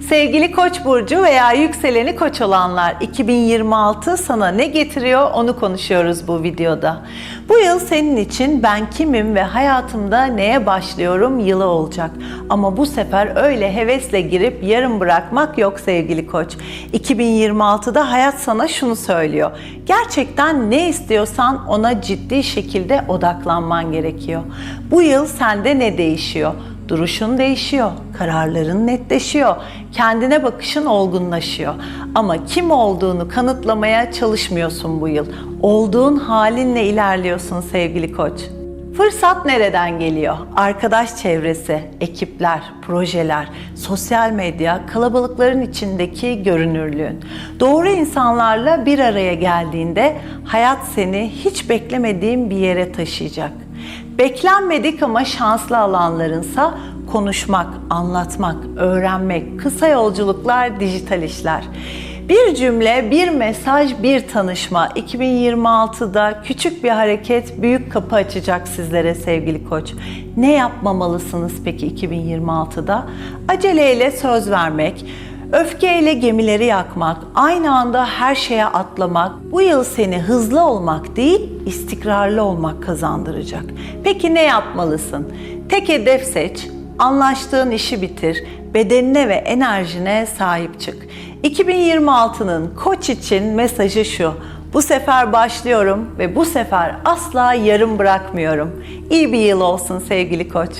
Sevgili Koç burcu veya yükseleni Koç olanlar 2026 sana ne getiriyor onu konuşuyoruz bu videoda. Bu yıl senin için ben kimim ve hayatımda neye başlıyorum yılı olacak. Ama bu sefer öyle hevesle girip yarım bırakmak yok sevgili Koç. 2026'da hayat sana şunu söylüyor. Gerçekten ne istiyorsan ona ciddi şekilde odaklanman gerekiyor. Bu yıl sende ne değişiyor? Duruşun değişiyor, kararların netleşiyor, kendine bakışın olgunlaşıyor. Ama kim olduğunu kanıtlamaya çalışmıyorsun bu yıl. Olduğun halinle ilerliyorsun sevgili koç. Fırsat nereden geliyor? Arkadaş çevresi, ekipler, projeler, sosyal medya, kalabalıkların içindeki görünürlüğün. Doğru insanlarla bir araya geldiğinde hayat seni hiç beklemediğin bir yere taşıyacak. Beklenmedik ama şanslı alanlarınsa konuşmak, anlatmak, öğrenmek, kısa yolculuklar, dijital işler. Bir cümle, bir mesaj, bir tanışma. 2026'da küçük bir hareket büyük kapı açacak sizlere sevgili koç. Ne yapmamalısınız peki 2026'da? Aceleyle söz vermek, öfkeyle gemileri yakmak, aynı anda her şeye atlamak, bu yıl seni hızlı olmak değil, istikrarlı olmak kazandıracak. Peki ne yapmalısın? Tek hedef seç, anlaştığın işi bitir, bedenine ve enerjine sahip çık. 2026'nın koç için mesajı şu. Bu sefer başlıyorum ve bu sefer asla yarım bırakmıyorum. İyi bir yıl olsun sevgili koç.